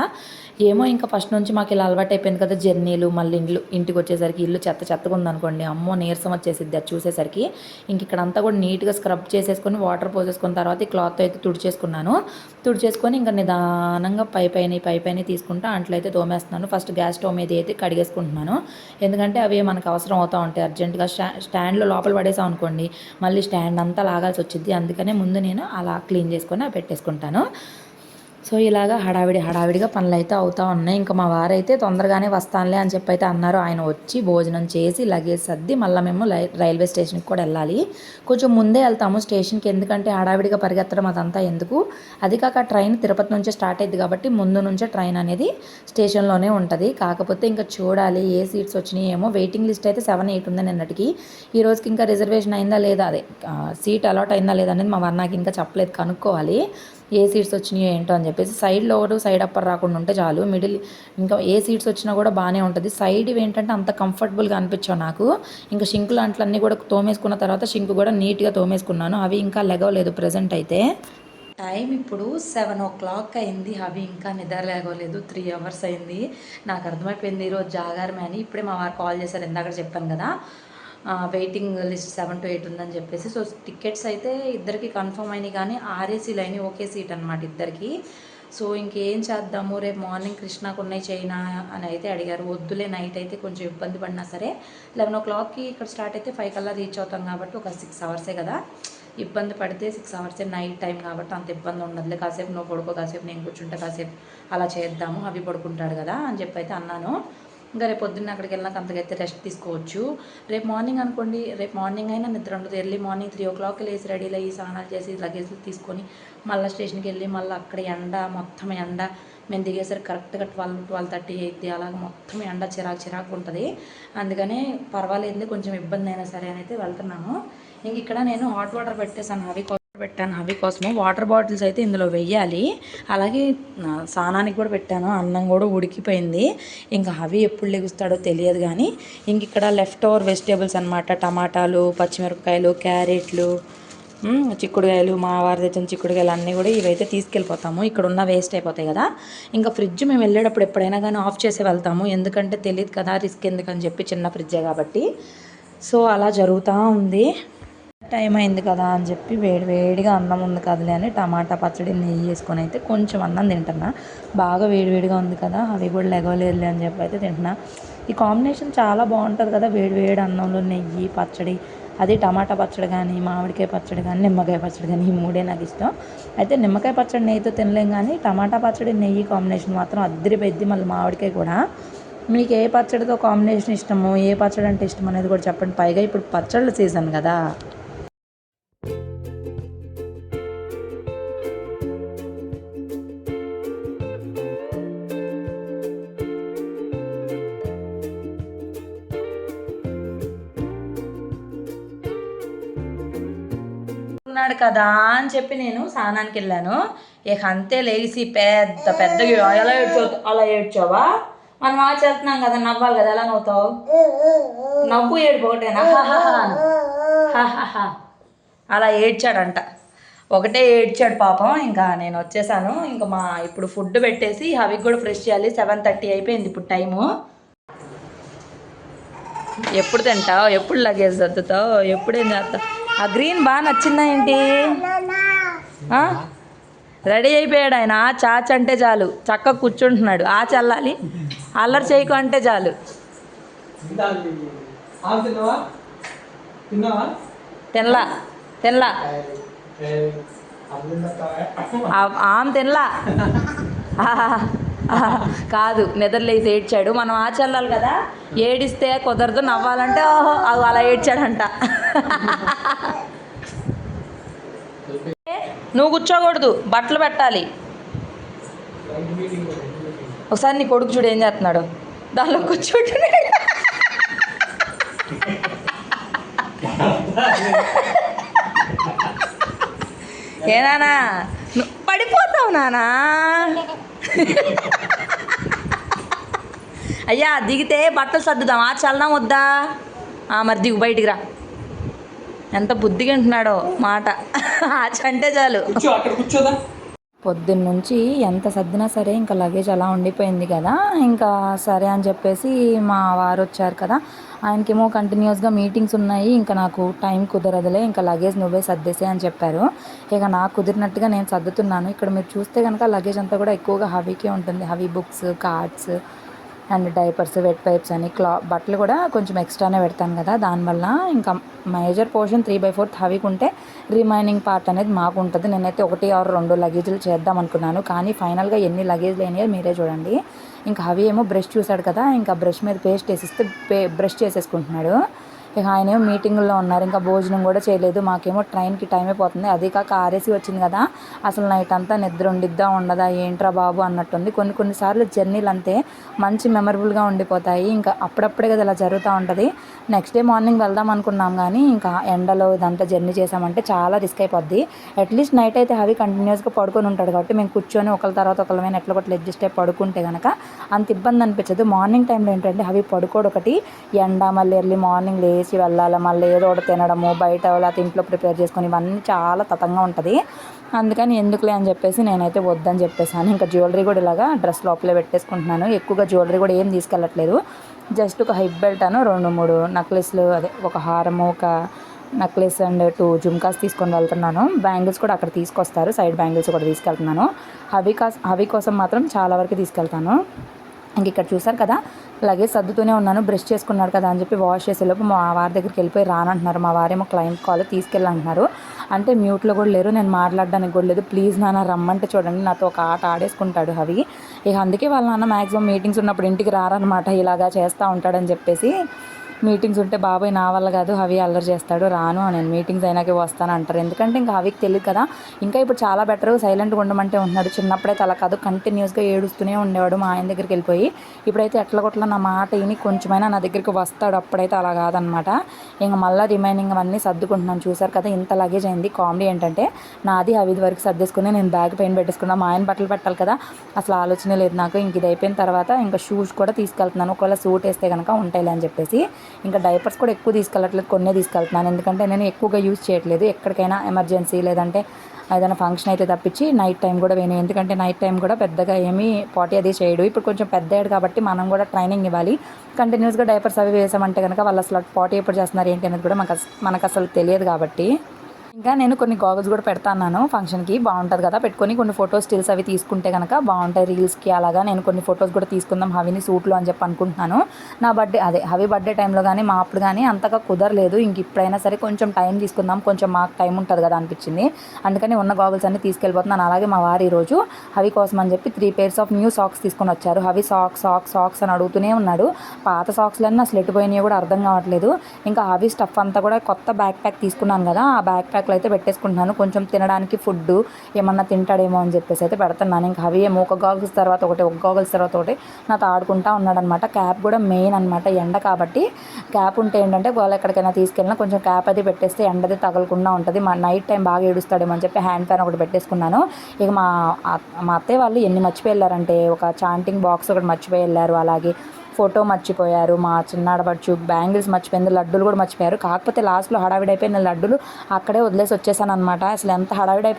ఏమో ఇంకా ఫస్ట్ నుంచి మాకు ఇలా అలవాటు అయిపోయింది కదా జర్నీలు మళ్ళీ ఇండ్లు ఇంటికి వచ్చేసరికి ఇల్లు చెత్త చెత్త చెత్తగా ఉందనుకోండి అమ్మో నీరసం వచ్చేసిద్ది అది చూసేసరికి. ఇంక ఇక్కడ అంతా కూడా నీట్గా స్క్రబ్ చేసేసుకొని వాటర్ పోసేసుకున్న తర్వాత ఈ క్లాత్ అయితే తుడిచేసుకున్నాను. తుడిచేసుకొని ఇంకా నిదానంగా పై పైన పై పైన తీసుకుంటా అంట్లో అయితే తోమేస్తున్నాను. ఫస్ట్ గ్యాస్ స్టవ్ మీద అయితే కడిగేసుకుంటున్నాను. ఎందుకంటే అవి మనకు అవసరం అవుతూ ఉంటాయి అర్జెంటుగా స్టా స్టాండ్లో లోపల పడేసాం అనుకోండి మళ్ళీ స్టాండ్ అంతా లాగాల్సి వచ్చింది అందుకనే ముందు నేను అలా క్లీన్ చేసుకొని పెట్టేసుకుంటాను. సో ఇలాగా హడావిడి హడావిడిగా పనులు అయితే అవుతూ ఉన్నాయి. ఇంకా మా వారైతే తొందరగానే వస్తానులే అని చెప్పి అయితే అన్నారు. ఆయన వచ్చి భోజనం చేసి లగేజ్ సర్ది మళ్ళీ మేము రైల్వే స్టేషన్కి కూడా వెళ్ళాలి. కొంచెం ముందే వెళ్తాము స్టేషన్కి. ఎందుకంటే హడావిడిగా పరిగెత్తడం అదంతా ఎందుకు? అది కాక ట్రైన్ తిరుపతి నుంచే స్టార్ట్ అయింది కాబట్టి ముందు నుంచే ట్రైన్ అనేది స్టేషన్లోనే ఉంటుంది. కాకపోతే ఇంకా చూడాలి ఏ సీట్స్ వచ్చినాయి ఏమో. వెయిటింగ్ లిస్ట్ అయితే సెవెన్ ఎయిట్ ఉంది నిన్నటికి. ఈ రోజుకి ఇంకా రిజర్వేషన్ అయిందా లేదా? అదే సీట్ అలాట్ అయిందా లేదా అనేది మా వారు నాకు ఇంకా చెప్పలేదు. కనుక్కోవాలి. ఏ సీట్స్ వచ్చినాయో ఏంటో అని చెప్పేసి సైడ్లో ఒకటి సైడ్ అప్పర్ రాకుండా ఉంటే చాలు. మిడిల్ ఇంకా ఏ సీట్స్ వచ్చినా కూడా బాగానే ఉంటుంది. సైడ్ ఏంటంటే అంత కంఫర్టబుల్గా అనిపించావు నాకు. ఇంకా షింకు లాంటివన్నీ కూడా తోమేసుకున్న తర్వాత షింకు కూడా నీట్గా తోమేసుకున్నాను. అవి ఇంకా లెగవలేదు ప్రజెంట్ అయితే. టైం ఇప్పుడు సెవెన్ ఓ క్లాక్ అయింది. అవి ఇంకా నిద్ర లేగలేదు త్రీ అవర్స్ అయింది. నాకు అర్థమైపోయింది. ఈరోజు జాగారమే అని ఇప్పుడే మా వారు కాల్ చేశారు. ఇందాక చెప్పాను కదా. Waiting list seven to eight ఉందని చెప్పేసి. సో టికెట్స్ అయితే ఇద్దరికి కన్ఫర్మ్ అయినాయి కానీ ఆర్ఏసీలు అయినాయి ఒకే సీట్ అనమాట ఇద్దరికి. సో ఇంకేం చేద్దాము? రేపు మార్నింగ్ కృష్ణాకు ఉన్నాయి చైనా అని అయితే అడిగారు. వద్దులే నైట్ అయితే కొంచెం ఇబ్బంది పడినా సరే. లెవెన్ ఓ క్లాక్కి ఇక్కడ స్టార్ట్ అయితే ఫైవ్ కల్లా రీచ్ అవుతాం కాబట్టి ఒక సిక్స్ అవర్సే కదా. ఇబ్బంది పడితే సిక్స్ అవర్సే నైట్ టైం కాబట్టి అంత ఇబ్బంది ఉండదులే. కాసేపు నువ్వు పడుకో కాసేపు నేను కూర్చుంటే కాసేపు అలా చేద్దాము అవి పడుకుంటాడు కదా అని చెప్పి అయితే అన్నాను. ఇంకా రేపు పొద్దున్న అక్కడికి వెళ్ళినాక అంతకైతే రెస్ట్ తీసుకోవచ్చు. రేపు మార్నింగ్ అనుకోండి రేపు మార్నింగ్ అయినా నిద్ర ఉండదు. Early morning three o'clock లేసి రెడీలు అయ్యి స్నానాలు చేసి లగేజ్లు తీసుకొని మళ్ళీ స్టేషన్కి వెళ్ళి మళ్ళీ అక్కడ ఎండ మొత్తం ఎండ మేము దిగేసరికి కరెక్ట్గా ట్వెల్వ్ ట్వెల్వ్ థర్టీ అయితే అలాగే మొత్తం ఎండ చిరాకు చిరాకు ఉంటుంది. అందుకనే పర్వాలేదు కొంచెం ఇబ్బంది అయినా సరే అని అయితే వెళ్తున్నాము ఇంక ఇక్కడ నేను హాట్ వాటర్ పెట్టేసాను అవి పెట్టాను. హవి కోసము వాటర్ బాటిల్స్ అయితే ఇందులో వెయ్యాలి. అలాగే స్నానానికి కూడా పెట్టాను. అన్నం కూడా ఉడికిపోయింది. ఇంకా హవి ఎప్పుడు లెగుస్తాడో తెలియదు కానీ ఇంక ఇక్కడ లెఫ్ట్ ఓవర్ వెజిటేబుల్స్ అనమాట టమాటాలు పచ్చిమిరపకాయలు క్యారెట్లు చిక్కుడుకాయలు మా వారి తెచ్చిన చిక్కుడుకాయలు అన్నీ కూడా ఇవైతే తీసుకెళ్ళిపోతాము. ఇక్కడ ఉన్న వేస్ట్ అయిపోతాయి కదా. ఇంకా ఫ్రిడ్జ్ మేము వెళ్ళేటప్పుడు ఎప్పుడైనా కానీ ఆఫ్ చేసి వెళ్తాము. ఎందుకంటే తెలియదు కదా రిస్క్ ఎందుకని చెప్పి చిన్న ఫ్రిడ్జే కాబట్టి. సో అలా జరుగుతూ ఉంది. టైం అయింది కదా అని చెప్పి వేడి వేడిగా అన్నం ఉంది కదలే అని టమాటా పచ్చడి నెయ్యి వేసుకొని అయితే కొంచెం అన్నం తింటున్నా. బాగా వేడివేడిగా ఉంది కదా అవి కూడా లెగవలేదులే అని చెప్పి అయితే తింటున్నా. ఈ కాంబినేషన్ చాలా బాగుంటుంది కదా వేడి వేడి అన్నంలో నెయ్యి పచ్చడి అది టమాటా పచ్చడి కానీ మామిడికాయ పచ్చడి కానీ నిమ్మకాయ పచ్చడి కానీ ఈ మూడే నాకు ఇష్టం. అయితే నిమ్మకాయ పచ్చడి నెయ్యితో తినలేం కానీ టమాటా పచ్చడి నెయ్యి కాంబినేషన్ మాత్రం అద్దరి పెద్ది మళ్ళీ మామిడికాయ కూడా. మీకు ఏ పచ్చడితో కాంబినేషన్ ఇష్టమో ఏ పచ్చడి అంటే ఇష్టం అనేది కూడా చెప్పండి. పైగా ఇప్పుడు పచ్చళ్ళ సీజన్ కదా. కదా అని చెప్పి నేను స్నానానికి వెళ్ళాను. ఇక అంతే లేచి పెద్ద పెద్ద ఎలా ఏడ్చావు అలా ఏడ్చావా? మనం ఆచి వెళ్తున్నాం కదా నవ్వాలి కదా ఎలా నవ్వుతావు? నవ్వు ఏడుపు ఒకటేనా అలా ఏడ్చాడంట. ఒకటే ఏడ్చాడు పాపం ఇంకా నేను వచ్చేసాను. ఇంకా మా ఇప్పుడు ఫుడ్ పెట్టేసి అవి కూడా ఫ్రెష్ చేయాలి. సెవెన్ థర్టీ అయిపోయింది ఇప్పుడు టైము. ఎప్పుడు తింటావు? ఎప్పుడు లగేజ్ దద్దుతావు ఎప్పుడేం చేస్తావు? ఆ గ్రీన్ బాగా నచ్చిందా ఏంటి? ఆ? రెడీ అయిపోయాడు ఆయన. చాచ్ అంటే చాలు. చక్కగా కూర్చుంటున్నాడు. ఆ చల్లాలి. అల్లరి చేయకు అంటే చాలు. తినలా. తినలా. ఆ- ఆమె తినలా. *laughs* *laughs* కాదు నిద్రలేసి ఏడ్చాడు. మనం ఆ కదా ఏడిస్తే కుదరదు నవ్వాలంటే ఓహో అగో అలా ఏడ్చాడంట. *laughs* నువ్వు కూర్చోకూడదు బట్టలు పెట్టాలి. ఒకసారి నీ కొడుకు చూడు ఏం చేస్తున్నాడు. దానిలో కూర్చోంటున్నాడు *laughs* ఏ నానా నువ్వు పడిపోతావు నానా? *laughs* అయ్యా దిగితే బట్టలు సర్దుదాం. ఆ వద్దా? ఆ, మరి దిగు బయటికి రా. ఎంత బుద్ధిగా అంటున్నాడో మాట. *laughs* ఆచ అంటే చాలు. కూర్చో అక్కడ కూర్చోదా? పొద్దున్నుంచి ఎంత సర్దినా సరే ఇంకా లగేజ్ అలా ఉండిపోయింది కదా. ఇంకా సరే అని చెప్పేసి మా వారు వచ్చారు కదా. ఆయనకేమో కంటిన్యూస్గా మీటింగ్స్ ఉన్నాయి. ఇంకా నాకు టైం కుదరదులే. ఇంకా లగేజ్ నువ్వే సర్దేసే అని చెప్పారు. ఇక నాకు కుదిరినట్టుగా నేను సర్దుతున్నాను. ఇక్కడ మీరు చూస్తే కనుక లగేజ్ అంతా కూడా ఎక్కువగా హవీకే ఉంటుంది. Havi books cards and diapers wet wipes అని క్లా బట్టలు కూడా కొంచెం ఎక్స్ట్రానే పెడతాను కదా దానివల్ల ఇంకా major portion three by fourth హవీకి ఉంటే రిమైనింగ్ పార్ట్ అనేది మాకు ఉంటుంది. నేనైతే ఒకటి ఆరు రెండు లగేజ్లు చేద్దాం అనుకున్నాను కానీ ఫైనల్గా ఎన్ని లగేజ్లు అయినాయో మీరే చూడండి. ఇంకా హవి ఏమో బ్రష్ చూశాడు కదా ఇంకా బ్రష్ మీద పేస్ట్ వేసిస్తే పే బ్రష్ చేసేసుకుంటున్నాడు. ఇక ఆయన ఏమో మీటింగుల్లో ఉన్నారు ఇంకా భోజనం కూడా చేయలేదు. మాకేమో ట్రైన్కి టైం అయిపోతుంది అది కాక ఆర్ఎసి వచ్చింది కదా అసలు నైట్ అంతా నిద్ర ఉండిద్దా ఉండదా ఏంట్రా బాబు అన్నట్టుంది. కొన్ని కొన్నిసార్లు జర్నీలు అంతే మంచి మెమరబుల్గా ఉండిపోతాయి. ఇంకా అప్పుడప్పుడే కదా ఇలా జరుగుతూ ఉంటుంది. నెక్స్ట్ డే మార్నింగ్ వెళ్దాం అనుకున్నాం కానీ ఇంకా ఎండలో ఇదంతా జర్నీ చేసామంటే చాలా రిస్క్ అయిపోద్ది. అట్లీస్ట్ నైట్ అయితే హవి కంటిన్యూస్గా పడుకొని ఉంటాడు కాబట్టి మేము కూర్చొని ఒకరి తర్వాత ఒకళ్ళమైన ఎట్లా ఒకటి అడ్జస్ట్ అయి పడుకుంటే కనుక అంత ఇబ్బంది అనిపించదు. మార్నింగ్ టైంలో ఏంటంటే అవి పడుకోడు ఒకటి ఎండ మళ్ళీ ఎర్లీ మార్నింగ్ చేసి వెళ్ళాలి మళ్ళీ ఏదో ఒకటి తినడము బయట లేకపోతే ఇంట్లో ప్రిపేర్ చేసుకొని ఇవన్నీ చాలా తతంగా ఉంటుంది. అందుకని ఎందుకులే అని చెప్పేసి నేనైతే వద్దని చెప్పేసాను. ఇంకా జ్యువెలరీ కూడా ఇలాగా డ్రెస్ లోపలే పెట్టేసుకుంటున్నాను. ఎక్కువగా జ్యువెలరీ కూడా ఏం తీసుకెళ్ళట్లేదు. జస్ట్ ఒక హిప్ బెల్ట్ అను రెండు మూడు నెక్లెస్లు అదే ఒక హారము ఒక నెక్లెస్ అండ్ టూ జుమ్కాస్ తీసుకొని వెళ్తున్నాను. బ్యాంగిల్స్ కూడా అక్కడ తీసుకొస్తారు. సైడ్ బ్యాంగిల్స్ కూడా తీసుకెళ్తున్నాను. హవి కాస్ హవి కోసం మాత్రం చాలా వరకు తీసుకెళ్తాను. ఇంక ఇక్కడ చూసారు కదా లగేజ్ సర్దుతూనే ఉన్నాను బ్రష్ చేసుకున్నాడు కదా అని చెప్పి వాష్ చేసేలోపు మా వారి దగ్గరికి వెళ్ళిపోయి రానంటున్నారు. మా వారేమో క్లయింట్ కాల్ తీసుకెళ్ళంటున్నారు. అంటే మ్యూట్లో కూడా లేరు నేను మాట్లాడడానికి కూడా లేదు. ప్లీజ్ నాన్న రమ్మంటే చూడండి నాతో ఒక ఆట ఆడేసుకుంటాడు అవి ఇక అందుకే వాళ్ళ నాన్న మ్యాక్సిమం మీటింగ్స్ ఉన్నప్పుడు ఇంటికి రారనమాట ఇలాగా చేస్తూ ఉంటాడని చెప్పేసి. మీటింగ్స్ ఉంటే బాబాయ్ నా వల్ల కాదు హవి అల్లరి చేస్తాడు రాను నేను మీటింగ్స్ అయినాకే వస్తాను అంటారు. ఎందుకంటే ఇంకా హవికి తెలియదు కదా. ఇంకా ఇప్పుడు చాలా బెటర్ సైలెంట్గా ఉండమంటే ఉంటున్నాడు. చిన్నప్పుడైతే అలా కాదు కంటిన్యూస్గా ఏడుస్తూనే ఉండేవాడు మా ఆయన దగ్గరికి వెళ్ళిపోయి. ఇప్పుడైతే ఎట్ల కొట్ల నా మాట విని కొంచెమైనా నా దగ్గరికి వస్తాడు. అప్పుడైతే అలా కాదనమాట. ఇంకా మళ్ళీ రిమైనింగ్ అవన్నీ సర్దుకుంటున్నాను. చూసారు కదా ఇంత లగేజ్ అయింది. కామెడీ ఏంటంటే నాది అవి వరకు సర్దేసుకుని నేను బ్యాగ్ పైన పెట్టేసుకున్నా. మా ఆయన బట్టలు పెట్టాలి కదా. అసలు ఆలోచనే లేదు నాకు. ఇంక ఇది అయిపోయిన తర్వాత ఇంకా షూస్ కూడా తీసుకెళ్తున్నాను. ఒకవేళ సూట్ వేస్తే కనుక ఉంటాయిలే అని చెప్పేసి ఇంకా డైపర్స్ కూడా ఎక్కువ తీసుకెళ్ళట్లేదు కొన్నే తీసుకెళ్తున్నాను. ఎందుకంటే నేను ఎక్కువగా యూజ్ చేయట్లేదు. ఎక్కడికైనా ఎమర్జెన్సీ లేదంటే ఏదైనా ఫంక్షన్ అయితే తప్పించి నైట్ టైం కూడా వేయను. ఎందుకంటే నైట్ టైం కూడా పెద్దగా ఏమీ పాటీ అది చేయడు. ఇప్పుడు కొంచెం పెద్దయ్యాడు కాబట్టి మనం కూడా ట్రైనింగ్ ఇవ్వాలి. కంటిన్యూస్గా డైపర్స్ అవి వేసామంటే కనుక వాళ్ళు అసలు పాటీ ఎప్పుడు చేస్తున్నారు ఏంటి అనేది కూడా మనకు మనకు అసలు తెలియదు కాబట్టి. ఇంకా నేను కొన్ని గాగుల్స్ కూడా పెడతాను ఫంక్షన్కి బాగుంటుంది కదా పెట్టుకొని కొన్ని ఫొటోస్ స్టిల్స్ అవి తీసుకుంటే కనుక బాగుంటాయి రీల్స్కి అలాగా. నేను కొన్ని ఫొటోస్ కూడా తీసుకుందాం హవిని సూట్లో అని చెప్పి అనుకుంటున్నాను. నా బర్త్డే అదే హవి బర్త్డే టైంలో కానీ మా అప్పుడు కానీ అంతగా కుదరలేదు. ఇంక ఇప్పుడైనా సరే కొంచెం టైం తీసుకుందాం కొంచెం మాకు టైం ఉంటుంది కదా అనిపించింది. అందుకని ఉన్న గాగుల్స్ అన్ని తీసుకెళ్ళిపోతున్నాను. అలాగే మా వారు ఈరోజు హవి కోసం అని చెప్పి three pairs of new socks తీసుకొని వచ్చారు. హవి సాక్స్ సాక్స్ సాక్స్ అని అడుగుతూనే ఉన్నాడు. పాత సాక్స్లన్నీ అసలు ఎటుపోయినాయో కూడా అర్థం కావట్లేదు. ఇంకా హవి స్టఫ్ అంతా కూడా కొత్త బ్యాక్ ప్యాక్ తీసుకున్నాను కదా ఆ బ్యాక్ ప్యాక్ బ్యాగ్లో అయితే పెట్టేసుకుంటున్నాను. కొంచెం తినడానికి ఫుడ్ ఏమన్నా తింటాడేమో అని చెప్పేసి అయితే పెడుతున్నాను. ఇంకా అవి ఏమో ఒక గాగుల్స్ తర్వాత ఒకటి ఒక గాగుల్స్ తర్వాత ఒకటి నాతో ఆడుకుంటా ఉన్నాడనమాట. క్యాప్ కూడా మెయిన్ అనమాట ఎండ కాబట్టి. క్యాప్ ఉంటే ఏంటంటే వాళ్ళు ఎక్కడికైనా తీసుకెళ్ళినా కొంచెం క్యాప్ అది పెట్టేస్తే ఎండది తగలకుండా ఉంటుంది. మా నైట్ టైం బాగా ఏడుస్తాడేమో అని చెప్పి హ్యాండ్ ఫ్యాన్ ఒకటి పెట్టేసుకున్నాను. ఇక మా మా అత్తయ్య వాళ్ళు ఎన్ని మర్చిపోయి వెళ్ళారంటే ఒక చాంటింగ్ బాక్స్ ఒకటి మర్చిపోయి వెళ్ళారు. అలాగే ఫోటో మర్చిపోయారు మా చిన్న ఆడపడుచు బ్యాంగిల్స్ మర్చిపోయింది లడ్డూలు కూడా మర్చిపోయారు. కాకపోతే లాస్ట్లో హడావిడి అయిపోయిన లడ్డూలు అక్కడే వదిలేసి వచ్చేసాను అనమాట అసలు ఎంత హడావిడి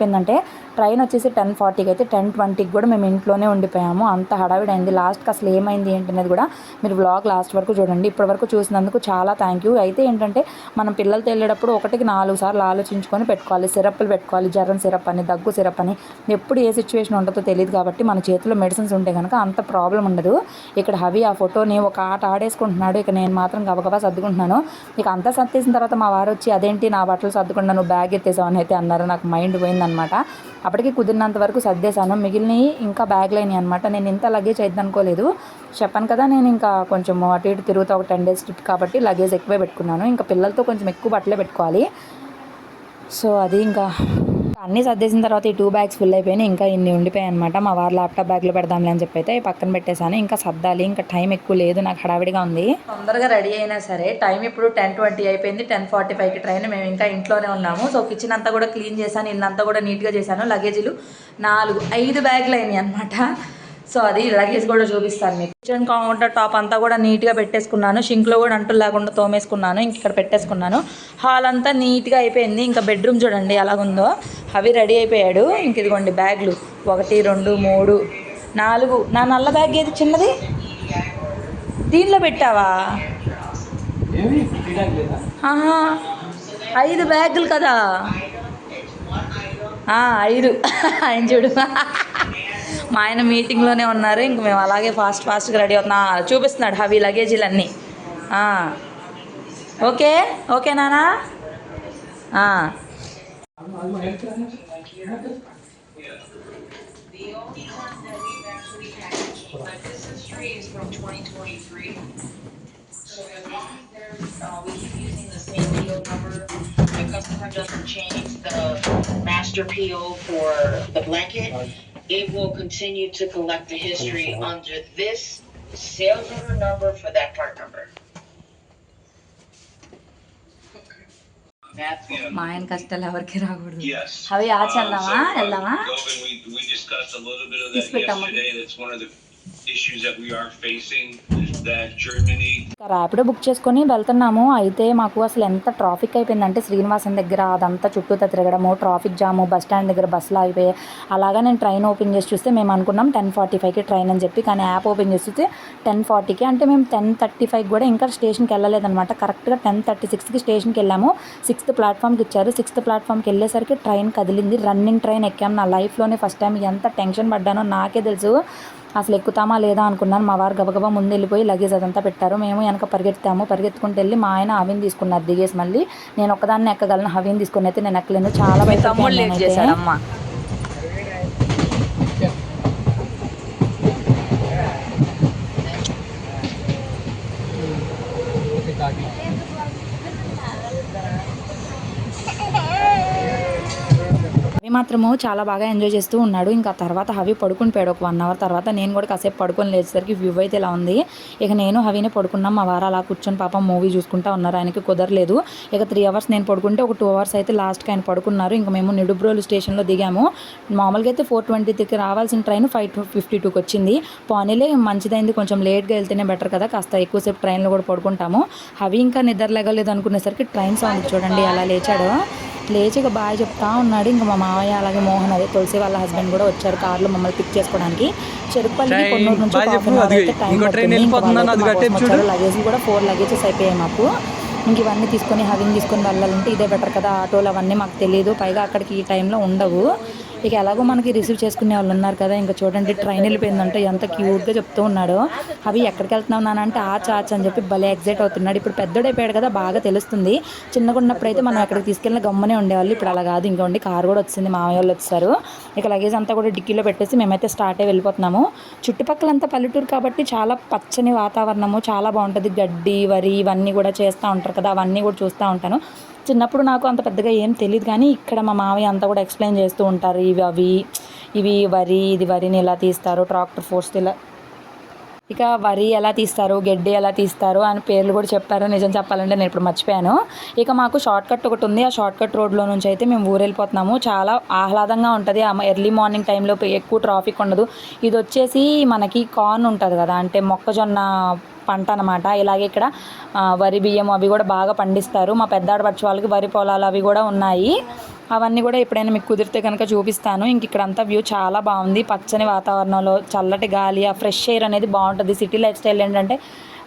ట్రైన్ వచ్చేసి టెన్ ఫార్టీకి అయితే టెన్ ట్వంటీకి కూడా మేము ఇంట్లోనే ఉండిపోయాము. అంత హడావిడి అయింది. లాస్ట్కి అసలు ఏమైంది ఏంటి అనేది కూడా మీరు వ్లాగ్ లాస్ట్ వరకు చూడండి. ఇప్పటి వరకు చూసినందుకు చాలా థ్యాంక్ యూ అయితే ఏంటంటే మనం పిల్లలతో వెళ్ళేటప్పుడు ఒకటికి నాలుగు సార్లు ఆలోచించుకొని పెట్టుకోవాలి. సిరప్లు పెట్టుకోవాలి. జ్వరం సిరప్ అని దగ్గు సిరప్ అని. ఎప్పుడు ఏ సిచ్యువేషన్ ఉంటుందో తెలియదు కాబట్టి మన చేతిలో మెడిసిన్స్ ఉంటే కనుక అంత ప్రాబ్లం ఉండదు. ఇక్కడ హవి ఆ ఫోటో ఫోటోని ఒక ఆట ఆడేసుకుంటున్నాడు. ఇక నేను మాత్రం గబగబా సర్దుకుంటున్నాను. ఇక అంతా సర్దేసిన తర్వాత మా వారు వచ్చి అదేంటి నా బట్టలు సర్దుకుండా నువ్వు బ్యాగ్ ఎత్తేసావు అని అయితే అన్నారు. నాకు మైండ్ పోయిందనమాట. అప్పటికి కుదిరినంత వరకు సర్దేశాను. మిగిలినవి ఇంకా బ్యాగ్లు అయినాయి అనమాట నేను ఇంత లగేజ్ అయితే అనుకోలేదు చెప్పాను కదా నేను ఇంకా కొంచెం అటు ఇటు తిరుగుతా ఒక టెన్ డేస్ ట్రిప్ కాబట్టి లగేజ్ ఎక్కువే పెట్టుకున్నాను. ఇంకా పిల్లలతో కొంచెం ఎక్కువ బట్టలే పెట్టుకోవాలి. సో అది ఇంకా అన్ని సర్దేసిన తర్వాత ఈ టూ బ్యాగ్స్ ఫుల్ అయిపోయినాయి. ఇంకా ఇన్ని ఉండిపోయాయి అనమాట మా వారు ల్యాప్టాప్ బ్యాగ్లో పెడదాంలే అని చెప్పి అయితే పక్కన పెట్టేశాను. ఇంకా సర్దాలి ఇంకా టైం ఎక్కువ లేదు నాకు హడావిడిగా ఉంది. తొందరగా రెడీ అయినా సరే టైం ఇప్పుడు టెన్ ట్వంటీ అయిపోయింది టెన్ ఫార్టీ ఫైవ్కి ట్రైన్ మేము ఇంకా ఇంట్లోనే ఉన్నాము. సో కిచెన్ అంతా కూడా క్లీన్ చేశాను ఇల్లంతా కూడా నీట్గా చేశాను లగేజీలు నాలుగు ఐదు బ్యాగులు అయినాయి అనమాట సో అది లగేజ్ కూడా చూపిస్తాను మీకు. కిచెన్ కౌంటర్ టాప్ అంతా కూడా నీట్గా పెట్టేసుకున్నాను. షింక్లో కూడా అంటులు లేకుండా తోమేసుకున్నాను. ఇంక ఇక్కడ పెట్టేసుకున్నాను. హాల్ అంతా నీట్గా అయిపోయింది. ఇంకా బెడ్రూమ్ చూడండి ఎలాగుందో. అవి రెడీ అయిపోయాడు. ఇంక ఇదిగోండి బ్యాగులు. ఒకటి రెండు మూడు నాలుగు. నా నల్ల బ్యాగ్ ఏది? చిన్నది? దీనిలో పెట్టావా? ఆహా. ఐదు బ్యాగులు కదా. ఐదు. *laughs* ఆయన చూడు. మా ఆయన మీటింగ్లోనే ఉన్నారు ఇంక మేము అలాగే ఫాస్ట్ ఫాస్ట్గా రెడీ అవుతున్నా ఆ, చూపిస్తున్నాడు హవి లగేజీలన్నీ ఆ. ఓకే ఓకే నానా ఆ. But this history is from 2023. So as long as there's, uh, we keep using the same PO number, the customer doesn't change the master PO for the blanket, it will continue to collect the history under this sales order number for that part number. That's what మా ఆయన కష్టాలు ఎవరికి రాకూడదు Yes. అవి ఆచి Um, వెళ్దామా so, uh, వెళ్దామా Govind, we, we discussed a little bit of Yes, that but I'm- yesterday. That's one of the issues Rapido book చేసుకొని వెళ్తున్నాము. అయితే మాకు అసలు ఎంత ట్రాఫిక్ అయిపోయిందంటే శ్రీనివాసం దగ్గర అదంతా చుట్టూ తిరగడము ట్రాఫిక్ జాము బస్ స్టాండ్ దగ్గర బస్సులు ఆగిపోయాయి అలాగా నేను ట్రైన్ ఓపెన్ చేసి చూస్తే మేము అనుకున్నాం టెన్ ఫార్టీ ఫైవ్కి ట్రైన్ అని చెప్పి కానీ యాప్ ఓపెన్ చేసి చూస్తే టెన్ ఫార్టీకి అంటే మేము టెన్ థర్టీ ఫైవ్ కూడా ఇంకా స్టేషన్కి వెళ్ళలేదన్నమాట. కరెక్ట్గా టెన్ థర్టీ సిక్స్కి స్టేషన్కి వెళ్ళాము. సిక్స్త్ ప్లాట్ఫామ్కి ఇచ్చారు. సిక్స్త్ ప్లాట్ఫామ్కి వెళ్ళేసరికి ట్రైన్ కదిలింది. రన్నింగ్ ట్రైన్ ఎక్కాము నా లైఫ్లోనే ఫస్ట్ టైం ఎంత టెన్షన్ పడ్డానో నాకే తెలుసు. అసలు ఎక్కుతామా లేదా అనుకున్నాను. మా వారు గబగబా ముందు వెళ్ళిపోయి లగేజ్ అదంతా పెట్టారు. మేము వెనక పరిగెత్తాము. పరిగెత్తుకుంటూ వెళ్ళి మా ఆయన హవిని తీసుకున్నారు దిగేసి మళ్ళీ. నేను ఒక్కదాన్ని ఎక్కగలను. హవిని తీసుకుని అయితే నేను ఎక్కలేను. చాలా మీ భయపడిపోయాను తమ్ముడు లేట్ నేనైతే. చేశాడమ్మా ఓకే కాకి హవి మాత్రము చాలా బాగా ఎంజాయ్ చేస్తూ ఉన్నాడు. ఇంకా తర్వాత హవి పడుకుని పోయాడు. ఒక వన్ అవర్ తర్వాత నేను కూడా కాసేపు పడుకొని లేచేసరికి వ్యూ అయితే ఇలా ఉంది. ఇక నేను హవిని పడుకున్నాం. మా వారు అలా కూర్చొని పాపం మూవీ చూసుకుంటా ఉన్నారు. ఆయనకి కుదరలేదు. ఇక త్రీ అవర్స్ నేను పడుకుంటే ఒక టూ అవర్స్ అయితే లాస్ట్కి ఆయన పడుకున్నారు. ఇంకా మేము నిడుబ్రోలు స్టేషన్లో దిగాము. మామూలుగా అయితే ఫోర్ ట్వంటీకి రావాల్సిన ట్రైన్ ఫైవ్ టూ ఫిఫ్టీ టూకి వచ్చింది. పోనీలే మంచిదైంది. కొంచెం లేట్గా వెళ్తేనే బెటర్ కదా. కాస్త ఎక్కువసేపు ట్రైన్లో కూడా పడుకుంటాము. హవి ఇంకా నిద్ర లేగలేదు అనుకునేసరికి ట్రైన్ సౌండ్ చూడండి. అలా లేచాడు. లేచి ఇక బాగా చెప్తా ఉన్నాడు. ఇంకా మా మామయ్య అలాగే మోహన్ అదే తులసి వాళ్ళ హస్బెండ్ కూడా వచ్చారు కార్లో మమ్మల్ని పిక్ చేసుకోవడానికి. కొన్నూరు నుంచి అయితే టైం పడుతుంది. వచ్చారు. లగేజ్ కూడా ఫోర్ లగేజెస్ అయిపోయాయి మాకు. ఇంక ఇవన్నీ తీసుకొని హవిని తీసుకొని వెళ్ళాలంటే ఇదే బెటర్ కదా. ఆటోలు అవన్నీ మాకు తెలియదు పైగా అక్కడికి ఈ టైంలో ఉండవు. ఇక ఎలాగో మనకి రిసీవ్ చేసుకునే వాళ్ళు ఉన్నారు కదా ఇంకా చూడండి ట్రైన్ వెళ్ళిపోయిందంటే ఎంత క్యూట్గా చెప్తూ ఉన్నాడో. అవి ఎక్కడికి వెళ్తున్నావు నానంటే ఆచ ఆచ అని చెప్పి భలే ఎగ్జైట్ అవుతున్నాడు. ఇప్పుడు పెద్దోడైపోయాడు కదా బాగా తెలుస్తుంది. చిన్నగా ఉన్నప్పుడు అయితే మనం ఎక్కడికి తీసుకెళ్ళిన గమ్మనే ఉండేవాళ్ళు. ఇప్పుడు అలా కాదు ఇంకా ఉండి కారు కూడా వచ్చింది మామయ్య వాళ్ళు వచ్చారు. ఇక లగేజ్ అంతా కూడా డిక్కీలో పెట్టేసి మేమైతే స్టార్ట్ అయ్యి వెళ్ళిపోతున్నాము. చుట్టుపక్కలంతా పల్లెటూరు కాబట్టి చాలా పచ్చని వాతావరణము చాలా బాగుంటుంది. గడ్డి వరి ఇవన్నీ కూడా చేస్తూ ఉంటారు కదా అవన్నీ కూడా చూస్తూ ఉంటాను. చిన్నప్పుడు నాకు అంత పెద్దగా ఏం తెలియదు కానీ ఇక్కడ మా మామయ్య అంతా కూడా ఎక్స్ప్లెయిన్ చేస్తూ ఉంటారు ఇవి అవి ఇవి వరి ఇది వరిని ఎలా తీస్తారు ట్రాక్టర్ ఫోర్స్ ఇలా. ఇక వరి ఎలా తీస్తారు గడ్డి ఎలా తీస్తారు అని పేర్లు కూడా చెప్పారు. నిజం చెప్పాలంటే నేను ఇప్పుడు మర్చిపోయాను. ఇక మాకు షార్ట్ కట్ ఒకటి ఉంది. ఆ షార్ట్ కట్ రోడ్లో నుంచి అయితే మేము ఊరెళ్ళిపోతున్నాము. చాలా ఆహ్లాదంగా ఉంటుంది. ఆ ఎర్లీ మార్నింగ్ టైంలో ఎక్కువ ట్రాఫిక్ ఉండదు. ఇది వచ్చేసి మనకి కార్న్ ఉంటుంది కదా అంటే మొక్కజొన్న పంట అనమాట ఇలాగే ఇక్కడ వరి బియ్యం అవి కూడా బాగా పండిస్తారు. మా పెద్దాడ పచ్చి వాళ్ళకి వరి పొలాలు అవి కూడా ఉన్నాయి. అవన్నీ కూడా ఎప్పుడైనా మీకు కుదిరితే కనుక చూపిస్తాను. ఇంక ఇక్కడ అంతా వ్యూ చాలా బాగుంది. పచ్చని వాతావరణంలో చల్లటి గాలి ఆ ఫ్రెష్ ఎయిర్ అనేది బాగుంటుంది. సిటీ లైఫ్ స్టైల్ ఏంటంటే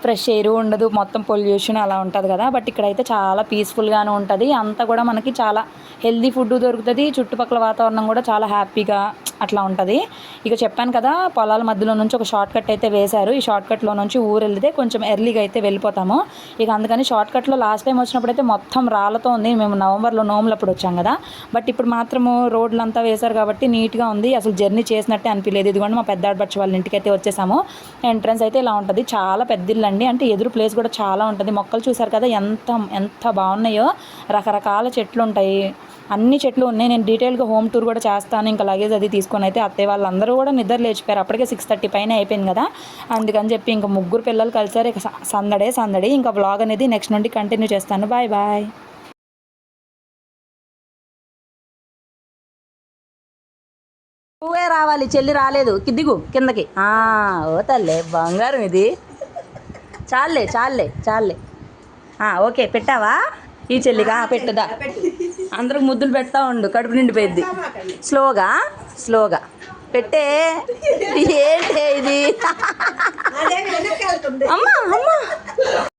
ఫ్రెష్ ఎయిర్ ఉండదు మొత్తం పొల్యూషన్ అలా ఉంటుంది కదా. బట్ ఇక్కడైతే చాలా పీస్ఫుల్గానే ఉంటుంది. అంతా కూడా మనకి చాలా హెల్దీ ఫుడ్ దొరుకుతుంది. చుట్టుపక్కల వాతావరణం కూడా చాలా హ్యాపీగా అట్లా ఉంటుంది. ఇక చెప్పాను కదా పొలాల మధ్యలో నుంచి ఒక షార్ట్ కట్ అయితే వేశారు. ఈ షార్ట్ కట్లో నుంచి ఊరు వెళ్తే కొంచెం ఎర్లీగా అయితే వెళ్ళిపోతాము. ఇక అందుకని షార్ట్ కట్లో లాస్ట్ టైం వచ్చినప్పుడు అయితే మొత్తం రాళ్ళతో ఉంది. మేము నవంబర్లో నోములు అప్పుడు వచ్చాం కదా. బట్ ఇప్పుడు మాత్రము రోడ్లు అంతా వేశారు కాబట్టి నీట్గా ఉంది. అసలు జర్నీ చేసినట్టే అనిపించలేదు ఇదిగోండి మా పెద్ద ఆడపడిచి వాళ్ళ ఇంటికి అయితే వచ్చేసాము. ఎంట్రన్స్ అయితే ఇలా ఉంటుంది. చాలా పెద్ద ఇల్లు అండి అంటే ఎదురు ప్లేస్ కూడా చాలా ఉంటుంది. మొక్కలు చూసారు కదా ఎంత ఎంత బాగున్నాయో. రకరకాల చెట్లు ఉంటాయి. అన్ని చెట్లు ఉన్నాయి. నేను డీటెయిల్గా హోమ్ టూర్ కూడా చేస్తాను. ఇంకా లగేజ్ అది తీసుకొని అయితే అత్తయ్య వాళ్ళందరూ కూడా నిద్ర లేచిపోయారు. అప్పటికే సిక్స్ థర్టీ పైన అయిపోయింది కదా. అందుకని చెప్పి ఇంకా ముగ్గురు పిల్లలు కలిసారు. ఇక స- సందడే సందడి. ఇంకా బ్లాగ్ అనేది నెక్స్ట్ నుండి కంటిన్యూ చేస్తాను. బాయ్ బాయ్ నువ్వే రావాలి. చెల్లి రాలేదు. దిగు కిందకి. ఓ తల్లే బంగారం ఇది. చాలే చాలే చాలే ఓకే పెట్టావా? ఈ చెల్లిగా పెట్టుదా అందరికి ముద్దులు పెడతా ఉండు కడుపు నిండిపోయింది స్లోగా స్లోగా. పెట్టే ఏంటే ఇది? అమ్మా అమ్మా.